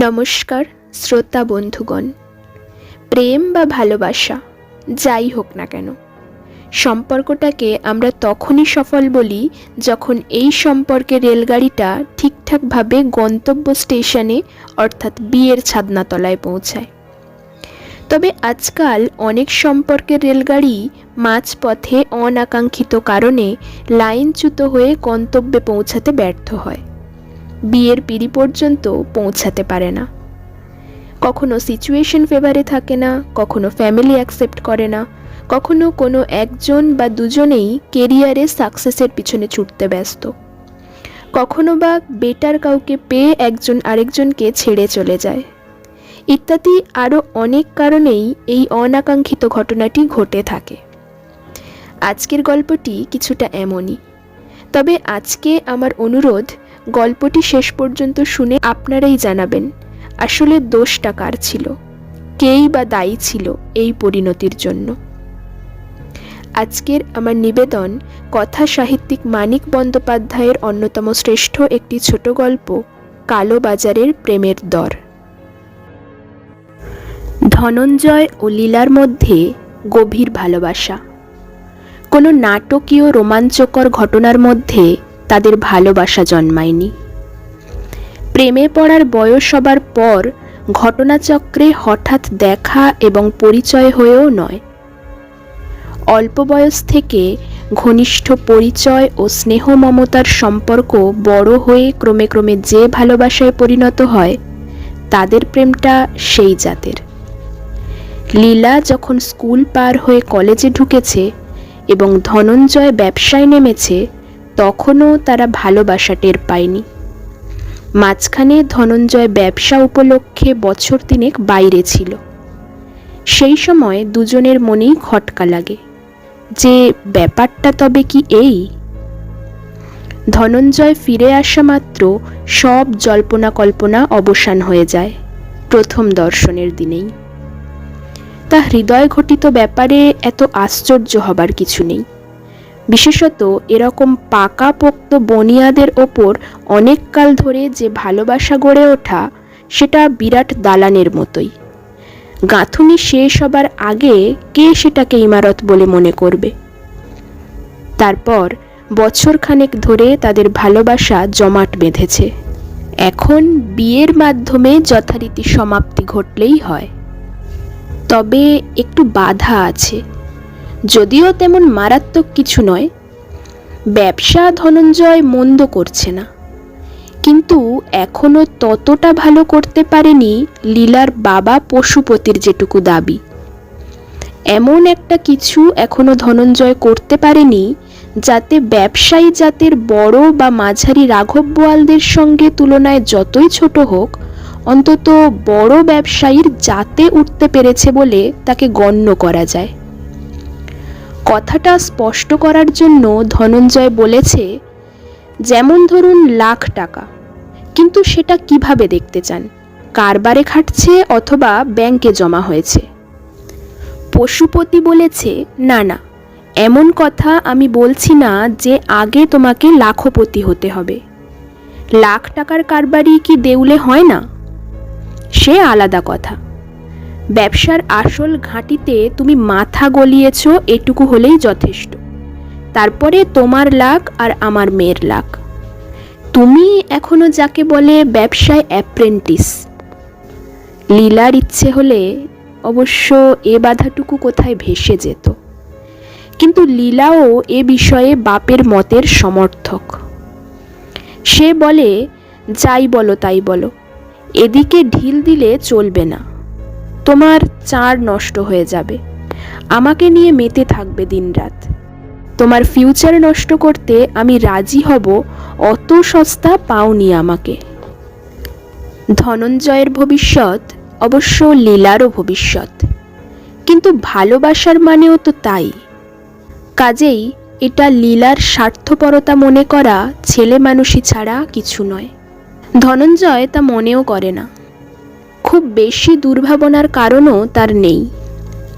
নমস্কার, শ্রোতা বন্ধুগণ। প্রেম বা ভালোবাসা, যাই হোক না কেন। সম্পর্কটাকে আমরা তখনই সফল বলি যখন এই সম্পর্কে রেলগাড়িটা ঠিকঠাকভাবে গন্তব্য স্টেশনে, অর্থাৎ বিয়ের ছাদনাতলায় পৌঁছায়। তবে আজকাল অনেক সম্পর্কের রেলগাড়ি মাঝপথে অনাকাঙ্ক্ষিত কারণে লাইনচ্যুত হয়ে গন্তব্যে পৌঁছাতে ব্যর্থ হয়। বিয়ের পিড়ি পর্যন্ত পৌঁছাতে পারে না। কখনো সিচুয়েশন ফেভারে থাকে না, কখনো ফ্যামিলি অ্যাকসেপ্ট করে না, কখনো কোনো একজন বা দুজনেই কেরিয়ারে সাকসেসের পিছনে ছুটতে ব্যস্ত। কখনো বা বেটার কাউকে পেয়ে একজন আরেকজনকে ছেড়ে চলে যায়। ইত্যাদি আরও অনেক কারণেই এই অনাকাঙ্ক্ষিত ঘটনাটি ঘটে থাকে। আজকের গল্পটি কিছুটা এমনই। তবে আজকে আমার অনুরোধ গল্পটি শেষ পর্যন্ত শুনে আপনারাই জানাবেন, আসলে দোষটা কার ছিল? কেই বা দায়ী ছিল এই পরিণতির জন্য? আজকের আমার নিবেদন, কথা সাহিত্যিক মানিক বন্দ্যোপাধ্যায়ের অন্যতম শ্রেষ্ঠ একটি ছোট গল্প কালো বাজারের প্রেমের দর। ধনঞ্জয় ও লীলার মধ্যে গভীর ভালোবাসা। কোনো নাটকীয় রোমাঞ্চকর ঘটনার মধ্যে তাদের ভালোবাসা জন্মায়নি। প্রেমে পড়ার বয়স হবার পর ঘটনাচক্রে হঠাৎ দেখা এবং পরিচয় হয়েও নয়। অল্প বয়স থেকে ঘনিষ্ঠ পরিচয় ও স্নেহ মমতার সম্পর্ক বড় হয়ে ক্রমে ক্রমে যে ভালোবাসায় পরিণত হয়, তাদের প্রেমটা সেই জাতের। লীলা যখন স্কুল পার হয়ে কলেজে ঢুকেছে এবং ধনঞ্জয় ব্যবসায় নেমেছে তখনও তারা ভালোবাসা টের পায়নি। মাঝখানে ধনঞ্জয় ব্যবসা উপলক্ষে বছর তিনেক বাইরে ছিল। সেই সময় দুজনের মনেই খটকা লাগে। যে, ব্যাপারটা তবে কি এই? ধনঞ্জয় ফিরে আসা মাত্র সব জল্পনা কল্পনা অবসান হয়ে যায়, প্রথম দর্শনের দিনেই। তা হৃদয় ঘটিত ব্যাপারে এত আশ্চর্য হবার কিছু নেই। বিশেষত এরকম পাকাপোক্ত বনিয়াদের ওপর অনেককাল ধরে যে ভালোবাসা গড়ে ওঠা, সেটা বিরাট দালানের মতোই। গাঁথুনি শেষ হবার আগে কে সেটাকে ইমারত বলে মনে করবে? তারপর বছরখানেক ধরে তাদের ভালোবাসা জমাট বেঁধেছে। এখন বিয়ের মাধ্যমে যথারীতি সমাপ্তি ঘটলেই হয়। তবে একটু বাধা আছে। যদিও তেমন মারাত্মক কিছু নয়, ব্যবসা ধনঞ্জয় মন্দ করছে না। কিন্তু এখনও ততটা ভালো করতে পারেনি লীলার বাবা পশুপতির যেটুকু দাবি। এমন একটা কিছু এখনও ধনঞ্জয় করতে পারেনি যাতে ব্যবসায়ী জাতের বড় বা মাঝারি রাঘব বোয়ালদের সঙ্গে তুলনায় যতই ছোট হোক, অন্তত বড় ব্যবসায়ীর জাতে উঠতে পেরেছে বলে তাকে গণ্য করা যায়। কথাটা স্পষ্ট করার জন্য ধনঞ্জয় বলেছে, যেমন ধরুন লাখ টাকা। কিন্তু সেটা কীভাবে দেখতে চান? কারবারে খাটছে অথবা ব্যাংকে জমা হয়েছে? পশুপতি বলেছে, না না, এমন কথা আমি বলছি না যে আগে তোমাকে লাখপতি হতে হবে। লাখ টাকার কারবারই কি দেউলে হয় না? সে আলাদা কথা। ব্যবসার আসল ঘাঁটিতে তুমি মাথা গলিয়েছ, এটুকু হলেই যথেষ্ট। তারপরে তোমার লাখ আর আমার মেয়ের লাখ তুমি এখনও যাকে বলে ব্যবসায় অ্যাপ্রেন্টিস। লীলার ইচ্ছে হলে অবশ্য এ বাধাটুকু কোথায় ভেসে যেত। কিন্তু লীলাও এ বিষয়ে বাপের মতের সমর্থক। সে বলে, যাই বলো, তাই বলো। এদিকে ঢিল দিলে চলবে না। তোমার চার নষ্ট হয়ে যাবে। আমাকে নিয়ে মেতে থাকবে দিনরাত। তোমার ফিউচার নষ্ট করতে আমি রাজি হব, অত সস্তা পাওনি আমাকে। ধনঞ্জয়ের ভবিষ্যৎ অবশ্য লীলারও ভবিষ্যৎ। কিন্তু ভালোবাসার মানেও তো তাই। কাজেই এটা লীলার স্বার্থপরতা মনে করা ছেলে মানুষই ছাড়া কিছু নয়। ধনঞ্জয় তা মনেও করে না। খুব বেশি দুর্ভাবনার কারণও তার নেই।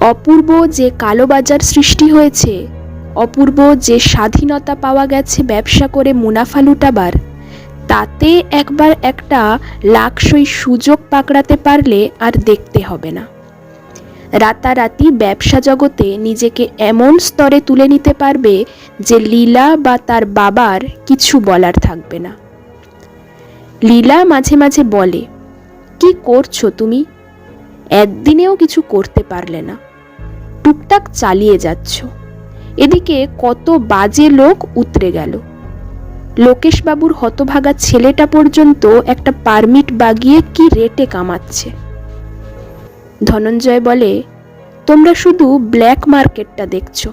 অপূর্ব যে কালোবাজার সৃষ্টি হয়েছে, অপূর্ব যে স্বাধীনতা পাওয়া গেছে ব্যবসা করে মুনাফা লুটাবার, তাতে একবার একটা লাকসই সুযোগ পাকড়াতে পারলে আর দেখতে হবে না। রাতারাতি ব্যবসা জগতে নিজেকে এমন স্তরে তুলে নিতে পারবে যে লীলা বা তার বাবার কিছু বলার থাকবে না। লীলা মাঝে মাঝে বলে কি করছ তুমি? একদিনেও কিছু করতে পারলে না। টুকটাক চালিয়ে যাচ্ছ। এদিকে কত বাজে লোক উতরে গেল। লোকেশবাবুর হতভাগা ছেলেটা পর্যন্ত একটা পারমিট বাগিয়ে কি রেটে কামাচ্ছে। ধনঞ্জয় বলে, তোমরা শুধু ব্ল্যাক মার্কেটটা দেখছ।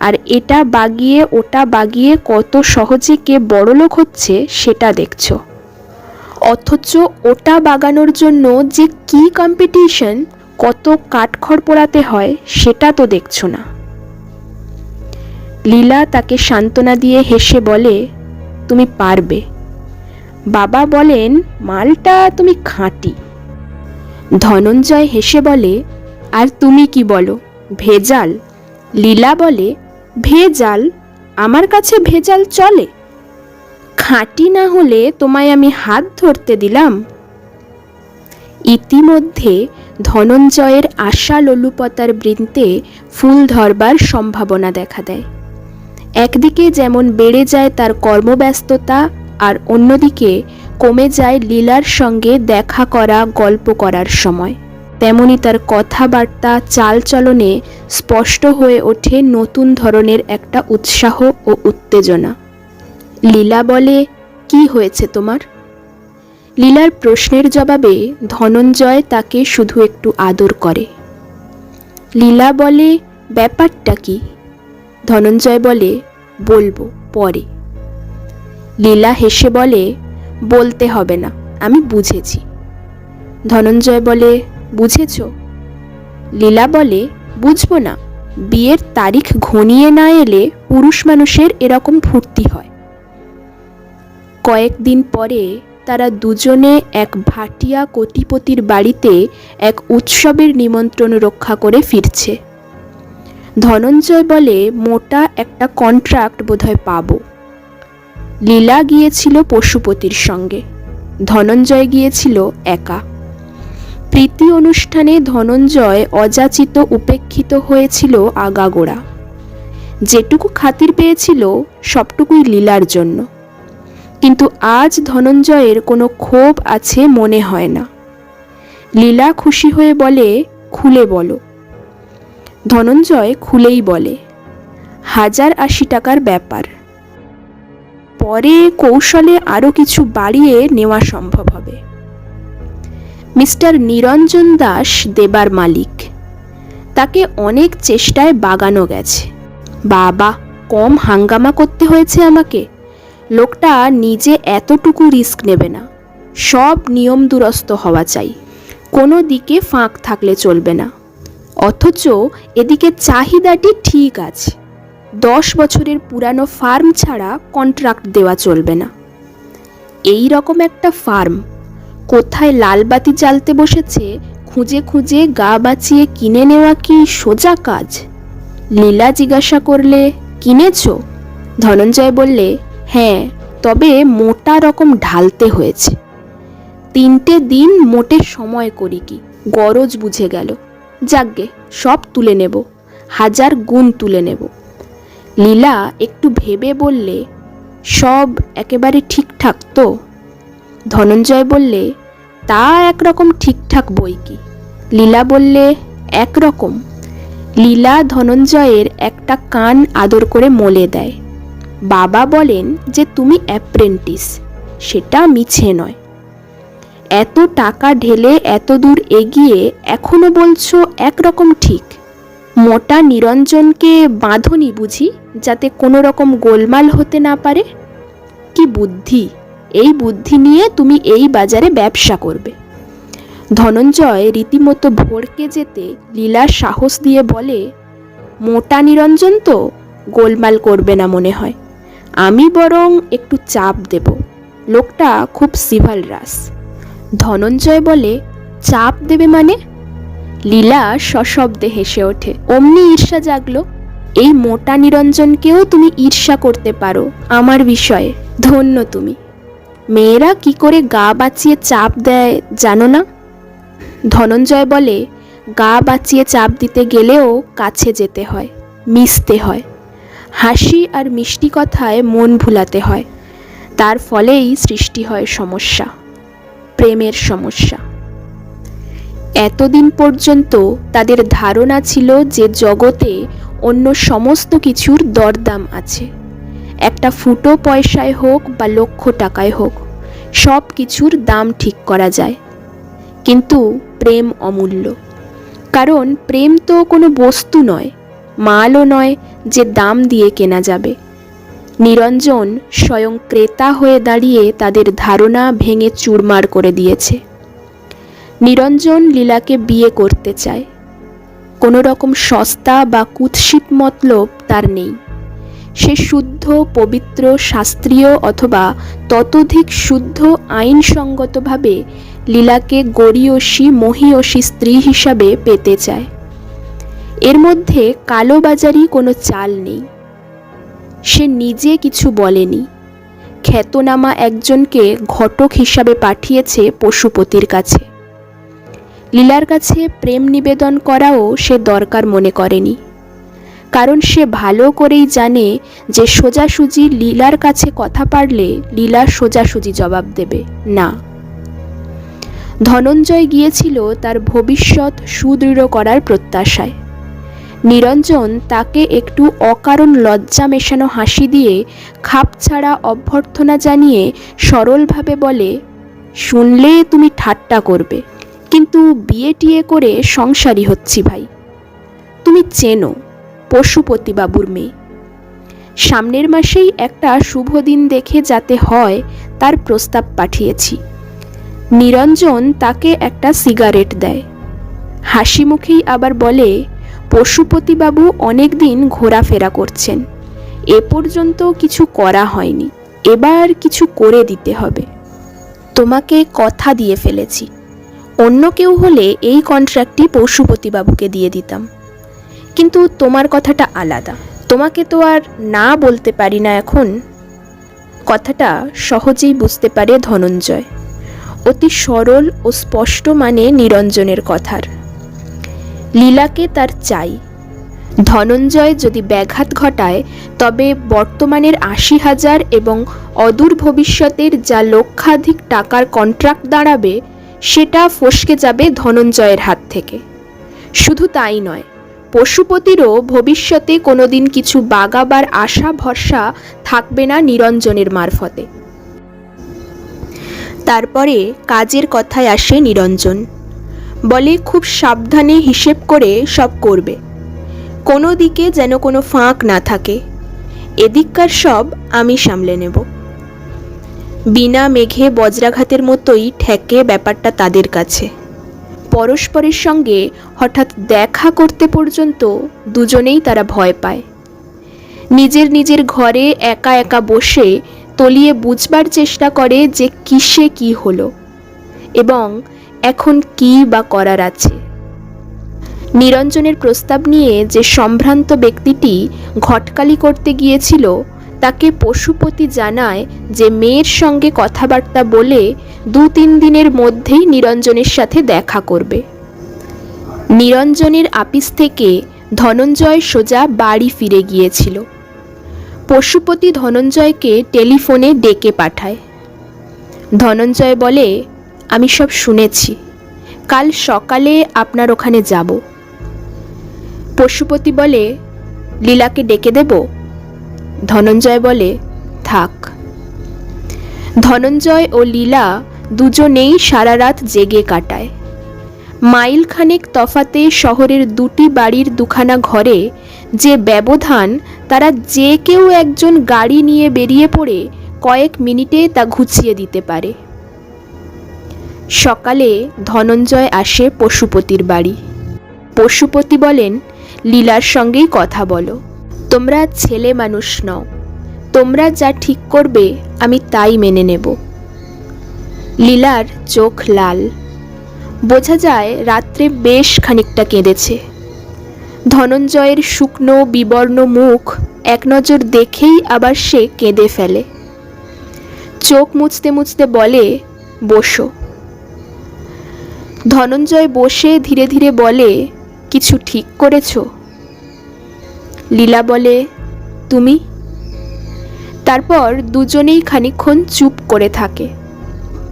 আর এটা বাগিয়ে, ওটা বাগিয়ে কত সহজে কে বড়লোক হচ্ছে সেটা দেখছ। অথচ ওটা বাগানোর জন্য যে কি কম্পিটিশন কত কাঠখড় পোড়াতে হয় সেটা তো দেখছ না। লীলা তাকে সান্ত্বনা দিয়ে হেসে বলে, তুমি পারবে। বাবা বলেন, মালটা তুমি খাঁটি। ধনঞ্জয় হেসে বলে, আর তুমি কি বলো, ভেজাল? লীলা বলে, ভেজাল? আমার কাছে ভেজাল চলে? খাঁটি না হলে তোমায় আমি হাত ধরতে দিলাম। ইতিমধ্যে ধনঞ্জয়ের আশা লোলুপতার বৃন্তে ফুল ধরবার সম্ভাবনা দেখা দেয়। একদিকে যেমন বেড়ে যায় তার কর্মব্যস্ততা, আর অন্যদিকে কমে যায় লীলার সঙ্গে দেখা করা, গল্প করার সময়। তেমনি তার কথাবার্তা, চালচলনে স্পষ্ট হয়ে ওঠে নতুন ধরনের একটা উৎসাহ ও উত্তেজনা। লীলা বলে, কি হয়েছে তোমার? লীলার প্রশ্নের জবাবে ধনঞ্জয় তাকে শুধু একটু আদর করে। লীলা বলে, ব্যাপারটা কি? ধনঞ্জয় বলে, বলব পরে। লীলা হেসে বলে, বলতে হবে না, আমি বুঝেছি। ধনঞ্জয় বলে, বুঝেছ? লীলা বলে, বুঝব না, বিয়ের তারিখ ঘনিয়ে না এলে পুরুষ মানুষের এরকম ফুর্তি হয়। কয়েকদিন পরে তারা দুজনে এক ভাটিয়া কোটিপতির বাড়িতে এক উৎসবের নিমন্ত্রণ রক্ষা করে ফিরছে। ধনঞ্জয় বলে, মোটা একটা কন্ট্রাক্ট বোধহয় পাবো। লীলা গিয়েছিল পশুপতির সঙ্গে। ধনঞ্জয় গিয়েছিল একা। প্রীতি অনুষ্ঠানে ধনঞ্জয় অযাচিত উপেক্ষিত হয়েছিল আগাগোড়া। যেটুকু খাতির পেয়েছিল সবটুকুই লীলার জন্য। কিন্তু আজ ধনঞ্জয়ের কোনো ক্ষোভ আছে মনে হয় না। লীলা খুশি হয়ে বলে, খুলে বলো। ধনঞ্জয় খুলেই বলে, হাজার আশি টাকার ব্যাপার। পরে কৌশলে আরও কিছু বাড়িয়ে নেওয়া সম্ভব হবে। মিস্টার নিরঞ্জন দাস দেবার মালিক। তাকে অনেক চেষ্টায় বাগানো গেছে। বাবা, কম হাঙ্গামা করতে হয়েছে আমাকে। লোকটা নিজে এতটুকু রিস্ক নেবে না। সব নিয়ম দুরস্ত হওয়া চাই। কোনো দিকে ফাঁক থাকলে চলবে না। অথচ এদিকে চাহিদাটি ঠিক আছে। দশ বছরের পুরানো ফার্ম ছাড়া কন্ট্রাক্ট দেওয়া চলবে না। এই রকম একটা ফার্ম। কোথায় লালবাতি জ্বালতে বসেছে, খুঁজে খুঁজে গা বাঁচিয়ে কিনে নেওয়া কি সোজা কাজ? লীলা জিজ্ঞাসা করলে, কিনেছ? ধনঞ্জয় বললে হ্যাঁ তবে মোটা রকম ঢালতে হয়েছে। তিনটে দিন মোটে সময় করি কি, গরজ বুঝে গেল। যাকগে, সব তুলে নেব, হাজার গুণ তুলে নেব। লীলা একটু ভেবে বললে, সব একেবারে ঠিকঠাক তো? ধনঞ্জয় বললে, তা একরকম ঠিকঠাক বই কি? লীলা বললে, একরকম। লীলা ধনঞ্জয়ের একটা কান আদর করে মলে দেয়। বাবা বলেন যে তুমি অ্যাপ্রেন্টিস সেটা মিছে নয়। এত টাকা ঢেলে এত দূর এগিয়ে এখনও বলছো একরকম ঠিক। মোটা নিরঞ্জনকে বাঁধনি বুঝি, যাতে কোনো রকম গোলমাল হতে না পারে? কি বুদ্ধি? এই বুদ্ধি নিয়ে তুমি এই বাজারে ব্যবসা করবে। ধনঞ্জয় রীতিমতো ভোরকে যেতে লীলার সাহস দিয়ে বলে, মোটা নিরঞ্জন তো গোলমাল করবে না মনে হয়। আমি বরং একটু চাপ দেব। লোকটা খুব সিভাল রাস। ধনঞ্জয় বলে, চাপ দেবে মানে? লীলা সশব্দে হেসে ওঠে। অমনি ঈর্ষা জাগলো। এই মোটা নিরঞ্জনকেও তুমি ঈর্ষা করতে পারো আমার বিষয়ে। ধন্য তুমি। মেয়েরা কি করে গা বাঁচিয়ে চাপ দেয় জানো না? ধনঞ্জয় বলে, গা বাঁচিয়ে চাপ দিতে গেলেও কাছে যেতে হয়, মিশতে হয়। হাসি আর মিষ্টি কথায় মন ভুলাতে হয়। তার ফলেই সৃষ্টি হয় সমস্যা, প্রেমের সমস্যা। এতদিন পর্যন্ত তাদের ধারণা ছিল যে জগতে অন্য সমস্ত কিছুর দরদাম আছে। একটা ফুটো পয়সায় হোক বা লক্ষ টাকায় হোক, সব কিছুর দাম ঠিক করা যায়। কিন্তু প্রেম অমূল্য। কারণ প্রেম তো কোনো বস্তু নয় মালও নয় যে দাম দিয়ে কেনা যাবে। নিরঞ্জন স্বয়ং ক্রেতা হয়ে দাঁড়িয়ে তাদের ধারণা ভেঙে চুরমার করে দিয়েছে। নিরঞ্জন লীলাকে বিয়ে করতে চায়। কোনো রকম সস্তা বা কুৎসিত মতলব তার নেই। সে শুদ্ধ, পবিত্র, শাস্ত্রীয় অথবা ততোধিক শুদ্ধ, আইনসঙ্গতভাবে লীলাকে গরিয়সী মহিয়সী স্ত্রী হিসাবে পেতে চায়। এর মধ্যে কালোবাজারি কোনো চাল নেই। সে নিজে কিছু বলেনি। খ্যাতনামা একজনকে ঘটক হিসাবে পাঠিয়েছে পশুপতির কাছে। লীলার কাছে প্রেম নিবেদন করাও সে দরকার মনে করেনি। কারণ সে ভালো করেই জানে যে সোজাসুজি লীলার কাছে কথা পারলে লীলা সোজাসুজি জবাব দেবে, না। ধনঞ্জয় গিয়েছিল তার ভবিষ্যৎ সুদৃঢ় করার প্রত্যাশায়। নিরঞ্জন তাকে একটু অকারণ লজ্জা মেশানো হাসি দিয়ে খাপ ছাড়া অভ্যর্থনা জানিয়ে সরলভাবে বলে, শুনলে তুমি ঠাট্টা করবে, কিন্তু বিয়ে টিয়ে করে সংসারী হচ্ছি ভাই। তুমি চেনো পশুপতিবাবুর মেয়ে। সামনের মাসেই একটা শুভ দিন দেখে যাতে হয়, তার প্রস্তাব পাঠিয়েছি। নিরঞ্জন তাকে একটা সিগারেট দেয়। হাসি মুখেই আবার বলে পশুপতিবাবু অনেক দিন ঘোরাফেরা করছেন। এ পর্যন্ত কিছু করা হয়নি। এবার কিছু করে দিতে হবে। তোমাকে কথা দিয়ে ফেলেছি। অন্য কেউ হলে এই কন্ট্রাক্টটি পশুপতিবাবুকে দিয়ে দিতাম। কিন্তু তোমার কথাটা আলাদা। তোমাকে তো আর না বলতে পারি না এখন। কথাটা সহজেই বুঝতে পারে ধনঞ্জয়। অতি সরল ও স্পষ্ট মানে নিরঞ্জনের কথার। লীলাকে তার চাই। ধনঞ্জয় যদি ব্যাঘাত ঘটায়, তবে বর্তমানের আশি হাজার এবং অদূর ভবিষ্যতের যা লক্ষাধিক টাকার কন্ট্রাক্ট দাঁড়াবে, সেটা ফসকে যাবে ধনঞ্জয়ের হাত থেকে। শুধু তাই নয়, পশুপতিরও ভবিষ্যতে কোনোদিন কিছু বাগাবার আশা ভরসা থাকবে না নিরঞ্জনের মারফতে। তারপরে কাজের কথায় আসে নিরঞ্জন। বলে খুব সাবধানে হিসেব করে সব করবে। কোনো দিকে যেন কোনো ফাঁক না থাকে। এদিককার সব আমি সামলে নেব। বিনা মেঘে বজ্রাঘাতের মতোই ঠেকে ব্যাপারটা তাদের কাছে। পরস্পরের সঙ্গে হঠাৎ দেখা করতে পর্যন্ত দুজনেই তারা ভয় পায়। নিজের নিজের ঘরে একা একা বসে তলিয়ে বুঝবার চেষ্টা করে যে কিসে কি হলো। এবং এখন কি বা করার আছে? নিরঞ্জনের প্রস্তাব নিয়ে যে সম্ভ্রান্ত ব্যক্তিটি ঘটকালি করতে গিয়েছিল, তাকে পশুপতি জানায় যে মেয়ের সঙ্গে কথাবার্তা বলে দু তিন দিনের মধ্যেই নিরঞ্জনের সাথে দেখা করবে। নিরঞ্জনের আপিস থেকে ধনঞ্জয় সোজা বাড়ি ফিরে গিয়েছিল। পশুপতি ধনঞ্জয়কে টেলিফোনে ডেকে পাঠায়। ধনঞ্জয় বলে আমি সব শুনেছি। কাল সকালে আপনার ওখানে যাব। পশুপতি বলে, লীলাকে ডেকে দেব? ধনঞ্জয় বলে, থাক। ধনঞ্জয় ও লীলা দুজনেই সারা রাত জেগে কাটায়। মাইলখানেক তফাতে শহরের দুটি বাড়ির দুখানা ঘরে যে ব্যবধান, তারা যে কেউ একজন গাড়ি নিয়ে বেরিয়ে পড়ে, কয়েক মিনিটে তা ঘুচিয়ে দিতে পারে। সকালে ধনঞ্জয় আসে পশুপতির বাড়ি। পশুপতি বলেন, লীলার সঙ্গেই কথা বলো। তোমরা ছেলে মানুষ নও। তোমরা যা ঠিক করবে, আমি তাই মেনে নেব। লীলার চোখ লাল। বোঝা যায়, রাত্রে বেশ খানিকটা কেঁদেছে। ধনঞ্জয়ের শুকনো, বিবর্ণ মুখ এক নজর দেখেই আবার সে কেঁদে ফেলে। চোখ মুছতে মুছতে বলে, বসো। ধনঞ্জয় বসে ধীরে ধীরে বলে, কিছু ঠিক করেছ? লীলা বলে, তুমি? তারপর দুজনেই খানিকক্ষণ চুপ করে থাকে।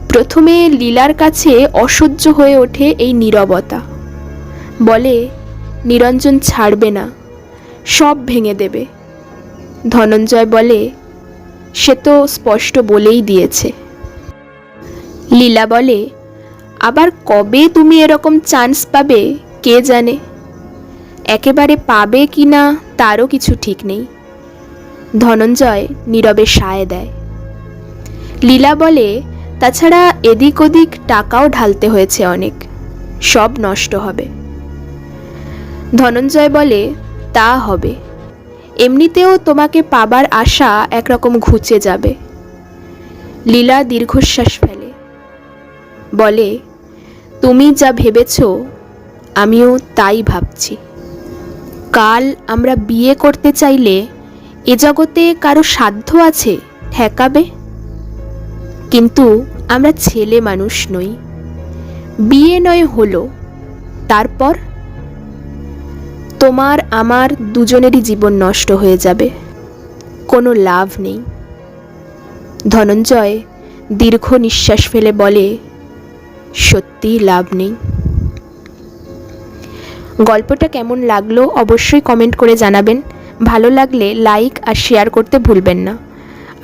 প্রথমে লীলার কাছে অসহ্য হয়ে ওঠে এই নীরবতা। বলে, নিরঞ্জন ছাড়বে না, সব ভেঙে দেবে। ধনঞ্জয় বলে, সে তো স্পষ্ট বলেই দিয়েছে। লীলা বলে আবার কবে তুমি এরকম চান্স পাবে, কে জানে? একেবারে পাবে কি না, তারও কিছু ঠিক নেই। ধনঞ্জয় নীরবে সায় দেয়। লীলা বলে, তাছাড়া এদিক ওদিক টাকাও ঢালতে হয়েছে অনেক, সব নষ্ট হবে। ধনঞ্জয় বলে, তা হবে। এমনিতেও তোমাকে পাবার আশা একরকম ঘুচে যাবে। লীলা দীর্ঘশ্বাস ফেলে। বলে তুমি যা ভেবেছ, আমিও তাই ভাবছি। কাল আমরা বিয়ে করতে চাইলে এ জগতে কারও সাধ্য আছে ঠেকাবে? কিন্তু আমরা ছেলে মানুষ নই। বিয়ে নয় হলো, তারপর? তোমার, আমার দুজনেরই জীবন নষ্ট হয়ে যাবে। কোনো লাভ নেই। ধনঞ্জয় দীর্ঘ নিঃশ্বাস ফেলে বলে সত্যিই লাভ নেই। গল্পটা কেমন লাগল অবশ্যই কমেন্ট করে জানাবেন। ভালো লাগলে লাইক আর শেয়ার করতে ভুলবেন না।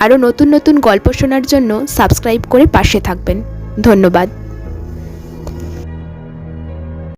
আরও নতুন নতুন গল্প শোনার জন্য সাবস্ক্রাইব করে পাশে থাকবেন। ধন্যবাদ।